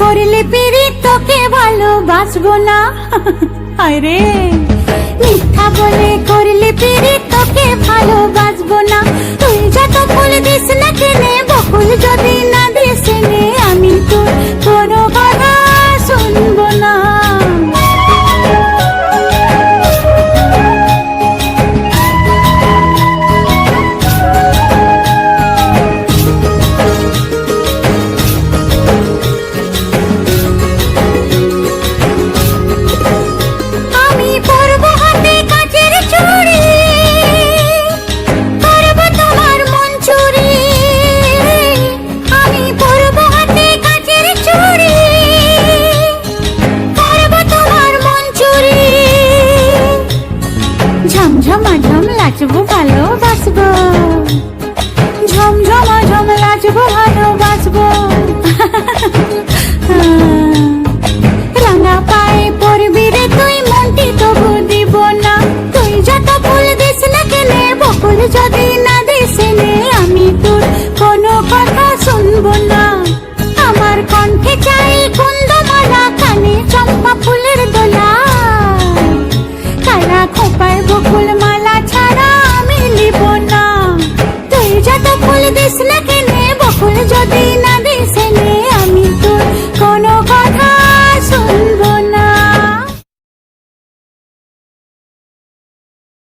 করলে পেরে তোকে ভালোবাসবো না। আরে মিথ্যা বলে করলে পেরে তোকে ভালোবাসবো না। তুই যত ফুল দিস না কেনে বকুল যদি না 是无法理。